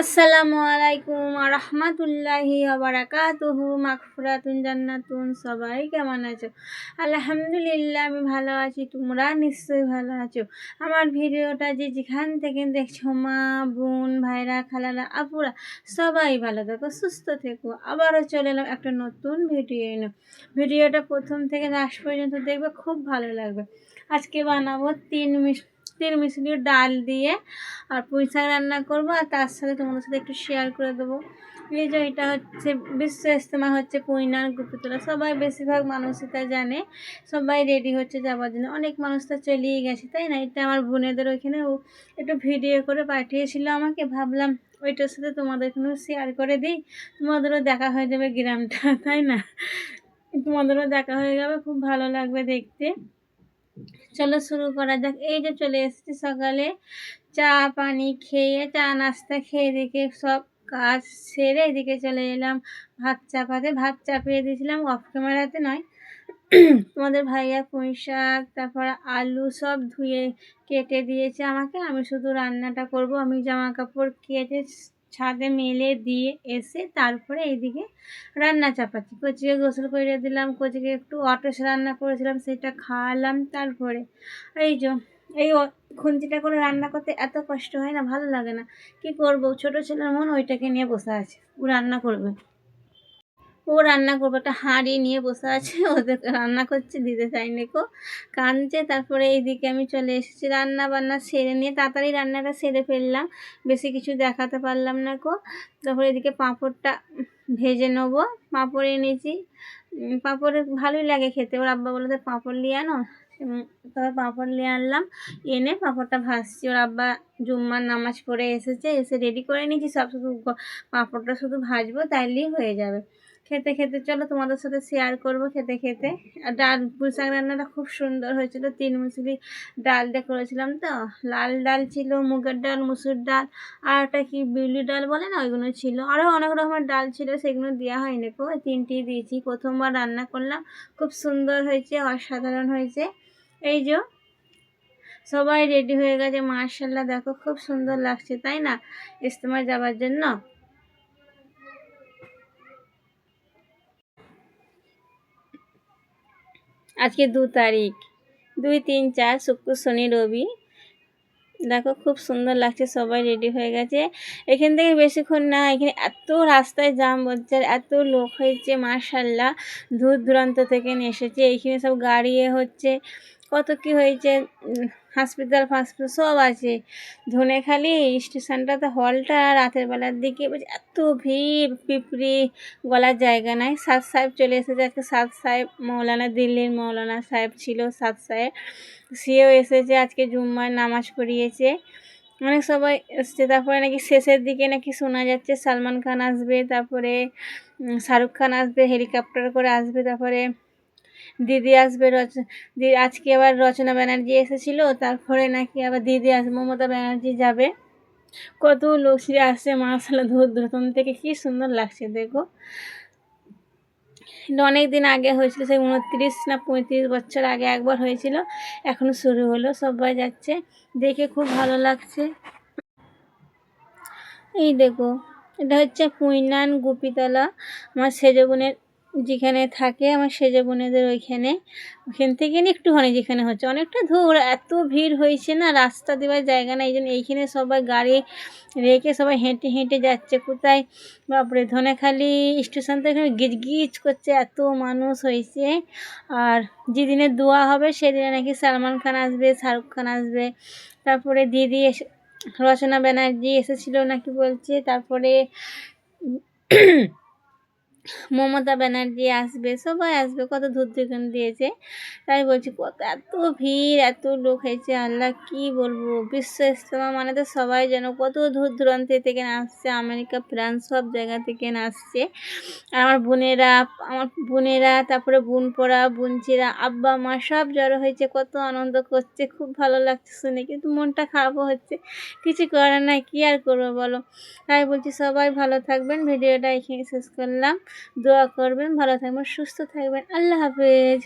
আসসালামু আলাইকুম রহমতুল্লাহি বারাকাতুহু। মাগফিরাতুন জান্নাতুন। সবাই কেমন আছো? আলহামদুলিল্লাহ, আমি ভালো আছি। তোমরা নিশ্চয়ই ভালো আছো। আমার ভিডিওটা যে যেখান থেকে দেখছ, মা, বোন, ভাইরা, খালারা, আপুরা, সবাই ভালো থাকো, সুস্থ থেকো। আবারও চলে এলাম একটা নতুন ভিডিও এনে ভিডিওটা প্রথম থেকে লাস্ট পর্যন্ত দেখবে, খুব ভালো লাগবে। আজকে বানাবো তিন মিষ্টি মিশিয়ে ডাল দিয়ে আর পুঁই শাক রান্না করব আর তার সাথে তোমাদের সাথে একটু শেয়ার করে দেবো। এই যে এটা হচ্ছে বিশ্ব ইস্তেমা হচ্ছে পুইনার গুপিতলা সবাই বেশিরভাগ মানুষই তা জানে। সবাই রেডি হচ্ছে যাওয়ার জন্য। অনেক মানুষ তো চলিয়ে গেছে, তাই না? এটা আমার বোনেদের ওইখানে ও একটু ভিডিও করে পাঠিয়েছিল আমাকে। ভাবলাম ওইটার সাথে তোমাদের এখানেও শেয়ার করে দিই। তোমাদেরও দেখা হয়ে যাবে গ্রামটা, তাই না? তোমাদেরও দেখা হয়ে যাবে, খুব ভালো লাগবে দেখতে। চলো শুরু করা যাক। এই যে চলে এসেছি সকালে। চা, পানি খেয়ে, চা, নাস্তা খেয়ে দেখে সব কাজ সেরে এদিকে চলে এলাম। ভাত চাপাতে, ভাত চাপিয়ে দিয়েছিলাম। অফ ক্যামেরাতে নয়। তোমাদের ভাইয়া পুঁই শাক, তারপর আলু সব ধুয়ে কেটে দিয়েছে আমাকে। আমি শুধু রান্নাটা করব। আমি জামা কাপড় কেটে ছাদে মেলে দিয়ে এসে তারপরে এইদিকে রান্না চাপাচ্ছি। কচিকে গোসল করে দিলাম, কচিকে একটু অটস রান্না করেছিলাম, সেটা খাওয়ালাম তারপরে। এই যে, এই খুন্তিটা করে রান্না করতে এত কষ্ট হয় না, ভালো লাগে না। কি করব? ছোট ছেলের মন ওইটাকে নিয়ে বসে আছে। ও রান্না করবে। ও রান্না করব, একটা হাঁড়ি নিয়ে বসে আছে, ওদের রান্না করছে, দিতে চাইনি কো, কাঁদছে, তারপরে এইদিকে আমি চলে এসেছি, রান্না বান্না সেরে নিয়ে তাড়াতাড়ি রান্নাটা সেরে ফেললাম, বেশি কিছু দেখাতে পারলাম না কো, তারপরে এদিকে পাঁপড়টা ভেজে নেব, পাঁপড় এনেছি পাঁপড় ভালোই লাগে খেতে, ওর আব্বা বলে পাঁপড় নিয়ে আনো তবে পাঁপড় নিয়ে আনলাম, এনে পাঁপড়টা ভাজছি, ওর আব্বা জুম্মার নামাজ পড়ে এসেছে, এসে রেডি করে নিয়েছি, সব শুধু পাঁপড়টা শুধু ভাজবো, তাইলেই হয়ে যাবে খেতে খেতে চলো তোমাদের সাথে শেয়ার করব খেতে খেতে। আর ডাল, পুঁইশাক রান্নাটা খুব সুন্দর হয়েছিল, তিন মুসুরি ডাল দিয়ে করেছিলাম তো। লাল ডাল ছিল, মুগের ডাল, মুসুর ডাল, আর একটা কি বিউলি ডাল বলে না ওইগুলো ছিল। আরও অনেক রকমের ডাল ছিল, সেগুলো দেওয়া হয়নি কো তিনটি দিয়েছি। প্রথমবার রান্না করলাম, খুব সুন্দর হয়েছে, অসাধারণ হয়েছে। এই যে সবাই রেডি হয়ে গেছে মার্শাল্লাহ দেখো খুব সুন্দর লাগছে, তাই না? ইস্তেমায় যাওয়ার জন্য। আজকে দু তারিখ। দুই, তিন, চার, শুক্র, শনি, রবি। দেখো, খুব সুন্দর লাগছে, সবাই রেডি হয়ে গেছে। এখান থেকে বেশিক্ষণ না, এখানে এত রাস্তায় জাম বলছে এত লোক হয়েছে মার্শাল্লাহ দূর দূরান্ত থেকে এসেছে এইখানে সব গাড়ি হচ্ছে। কত কি হয়েছে হসপিটাল ফাসপিটাল সব আছে। ধনেখালি স্টেশনটাতে হলটা রাতের বেলার দিকে এত ভিড়, পিঁপড়ি, গলার জায়গা নাই। সাত সাহেব চলে এসেছে আজকে সাত সাহেব, মৌলানা দিল্লির মৌলানা সাহেব ছিল সাত সাহেব। সেও এসেছে, আজকে জুম্মার নামাজ পড়িয়েছে। অনেক সবাই এসছে, তারপরে নাকি শেষের দিকে নাকি শোনা যাচ্ছে, সালমান খান আসবে, তারপরে শাহরুখ খান আসবে, হেলিকপ্টার করে আসবে, তারপরে দিদি আসবে রচ আজকে আবার রচনা ব্যানার্জি এসেছিল, তারপরে নাকি আবার দিদি আসবে মমতা ব্যানার্জি যাবে। কত লোক সে আসছে মাসালা ধূর ধুতন থেকে কি সুন্দর লাগছে, দেখো। অনেক দিন আগে হয়েছিল, সেই উনত্রিশ না পঁয়ত্রিশ বছর আগে একবার হয়েছিল, এখন শুরু হলো, সবাই যাচ্ছে, দেখে খুব ভালো লাগছে। এই দেখো, এটা হচ্ছে পুইনান, গুপিতলা, আমার সেজগুনের যেখানে থাকে আমার সেজে বোনেদের ওইখানে ওখান থেকে একটুখানি যেখানে হচ্ছে। অনেকটা ধূর এত ভিড় হয়েছে না, রাস্তা দেওয়ার জায়গা না এই জন্য এইখানে সবাই গাড়ি রেখে সবাই হেঁটে হেঁটে যাচ্ছে। কোথায়? বাপরে, ধনেখালি স্টেশন তো এখানে গিজ গিজ করছে, এত মানুষ হয়েছে। আর যেদিনে দোয়া হবে সেদিনে নাকি সালমান খান আসবে, শাহরুখ খান আসবে। তারপরে দিদি এসে, রচনা ব্যানার্জি এসেছিল নাকি বলছে, তারপরে মমতা ব্যানার্জি আসবে, সবাই আসবে, কত দূর দূরান্ত দিয়েছে। তাই বলছি, কত এত ভিড়, এত লোক হয়েছে, আল্লাহ কি বলব? বিশ্ব ইস্তমা মানে তো সবাই যেন কত দূর দূরান্ত থেকে আসছে আমেরিকা ফ্রান্স সব জায়গা থেকে আসছে আমার বোনেরা আমার বোনেরা, তারপরে বোন পড়া বোনচিরা, আব্বা, মা সব জড়ো হয়েছে, কত আনন্দ করছে, খুব ভালো লাগছে শুনে, কিন্তু মনটা খারাপও হচ্ছে। কিছু করার নাই, কী আর করব বলো? তাই বলছি, সবাই ভালো থাকবেন, ভিডিওটা এখানে শেষ করলাম। দোয়া করবেন ভালো থাকবেন সুস্থ থাকবেন। আল্লাহ হাফেজ।